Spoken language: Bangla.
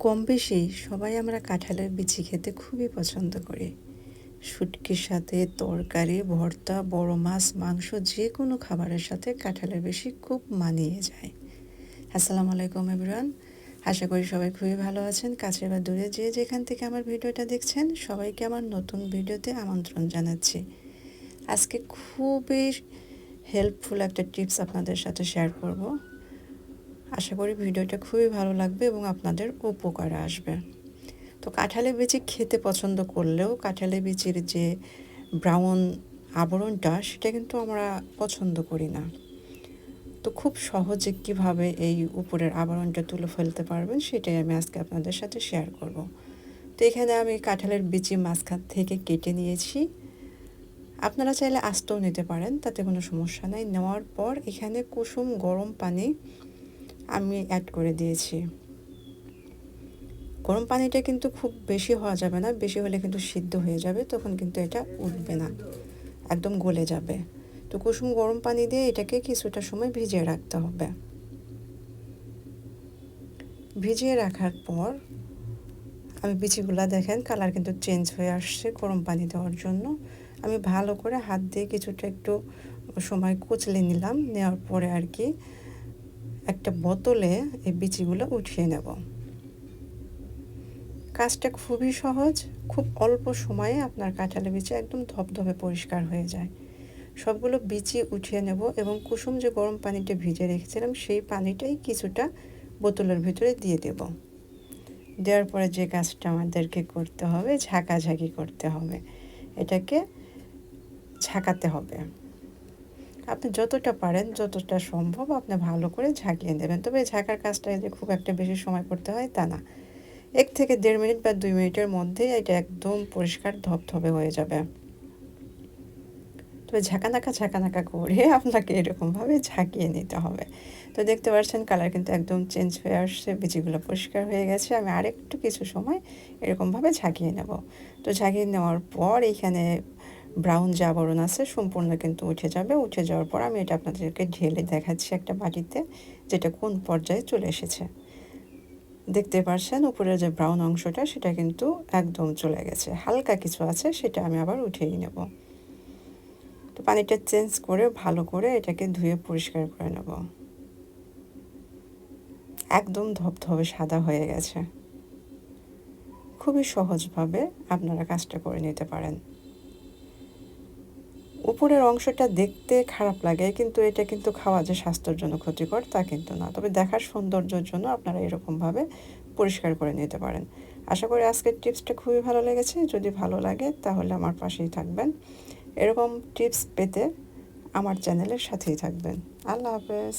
কম বেশি সবাই আমরা কাঁঠালের বিচি খেতে খুবই পছন্দ করি। শুটকির সাথে তরকারি, ভর্তা, বড় মাছ, মাংস যে কোনো খাবারের সাথে কাঁঠালের বেশি খুব মানিয়ে যায়। আসসালামু আলাইকুম এভরিওয়ান। আশা করি সবাই খুবই ভালো আছেন। কাছে বা দূরে যে যেখান থেকে আমার ভিডিওটা দেখছেন, সবাইকে আমার নতুন ভিডিওতে আমন্ত্রণ জানাচ্ছি। আজকে খুবই হেল্পফুল একটা টিপস আপনাদের সাথে শেয়ার করব। আশা করি ভিডিওটা খুবই ভালো লাগবে এবং আপনাদের উপকারে আসবে। তো কাঁঠালের বিচি খেতে পছন্দ করলেও কাঁঠালের বিচির যে ব্রাউন আবরণটা, সেটা কিন্তু আমরা পছন্দ করি না। তো খুব সহজে কীভাবে এই উপরের আবরণটা তুলে ফেলতে পারবেন, সেটাই আমি আজকে আপনাদের সাথে শেয়ার করব। তো এখানে আমি কাঁঠালের বিচি মাঝখান থেকে কেটে নিয়েছি। আপনারা চাইলে আস্তও নিতে পারেন, তাতে কোনো সমস্যা নাই। নেওয়ার পর এখানে কুসুম গরম পানি আমি অ্যাড করে দিয়েছি। গরম পানিটা কিন্তু খুব বেশি হওয়া যাবে না, বেশি হলে কিন্তু সিদ্ধ হয়ে যাবে, তখন কিন্তু এটা উঠবে না, একদম গলে যাবে। তো কুসুম গরম পানি দিয়ে এটাকে কিছুটা সময় ভিজিয়ে রাখতে হবে। ভিজিয়ে রাখার পর, আমি বিচিগুলা দেখেন, কালার কিন্তু চেঞ্জ হয়ে আসছে গরম পানি দেওয়ার জন্য। আমি ভালো করে হাত দিয়ে কিছুটা একটু সময় কুচলে নিলাম, নেওয়ার পরে আর কি একটা বোতলে এই বিচিগুলো উঠিয়ে নেব। কাজটা খুবই সহজ, খুব অল্প সময়ে আপনার কাঁঠালের বিচি একদম ধপধপে পরিষ্কার হয়ে যায়। সবগুলো বিচি উঠিয়ে নেব এবং কুসুম যে গরম পানিটা ভিজে রেখেছিলাম সেই পানিটাই কিছুটা বোতলের ভিতরে দিয়ে দেব। দেওয়ার পরে যে কাজটা আমাদেরকে করতে হবে, ঝাঁকাঝাঁকি করতে হবে। এটাকে ঝাঁকাতে হবে। আপনি যতটা পারেন, যতটা সম্ভব আপনি ভালো করে ঝাঁকিয়ে দেবেন তবে ঝাঁকার কাজটা যে খুব একটা বেশি সময় করতে হয় তা না। এক থেকে দেড় মিনিট বা দুই মিনিটের মধ্যে এটা একদম পরিষ্কার ধপধপে হয়ে যাবে। তবে ঝাঁকানাকা ঝাঁকানাকা করে আপনাকে এরকমভাবে ঝাঁকিয়ে নিতে হবে। তো দেখতে পাচ্ছেন কালার কিন্তু একদম চেঞ্জ হয়ে আসছে, বিচিগুলো পরিষ্কার হয়ে গেছে। আমি আরেকটু কিছু সময় এরকমভাবে ঝাঁকিয়ে নেব। তো ঝাঁকিয়ে নেওয়ার পর এইখানে ব্রাউন যে আবরণ আছে সম্পূর্ণ কিন্তু উঠে যাবে। উঠে যাওয়ার পর আমি এটা আপনাদেরকে ঢেলে দেখাচ্ছি একটা বাটিতে, যেটা কোন পর্যায়ে চলে এসেছে। দেখতে পারছেন উপরের যে ব্রাউন অংশটা, সেটা কিন্তু একদম চলে গেছে। হালকা কিছু আছে, সেটা আমি আবার উঠিয়ে নেব। তো পানিটা চেঞ্জ করে, ভালো করে এটাকে ধুয়ে পরিষ্কার করে নেব। একদম ধবধবে সাদা হয়ে গেছে। খুবই সহজভাবে আপনারা কাজটা করে নিতে পারেন। উপরের অংশটা দেখতে খারাপ লাগে, কিন্তু এটা কিন্তু খাওয়া যে স্বাস্থ্যের জন্য ক্ষতিকর তা কিন্তু না। তবে দেখার সৌন্দর্যের জন্য আপনারা এরকমভাবে পরিষ্কার করে নিতে পারেন। আশা করি আজকের টিপসটা খুবই ভালো লেগেছে। যদি ভালো লাগে তাহলে আমার পাশেই থাকবেন। এরকম টিপস পেতে আমার চ্যানেলের সাথেই থাকবেন। আল্লাহ হাফেজ।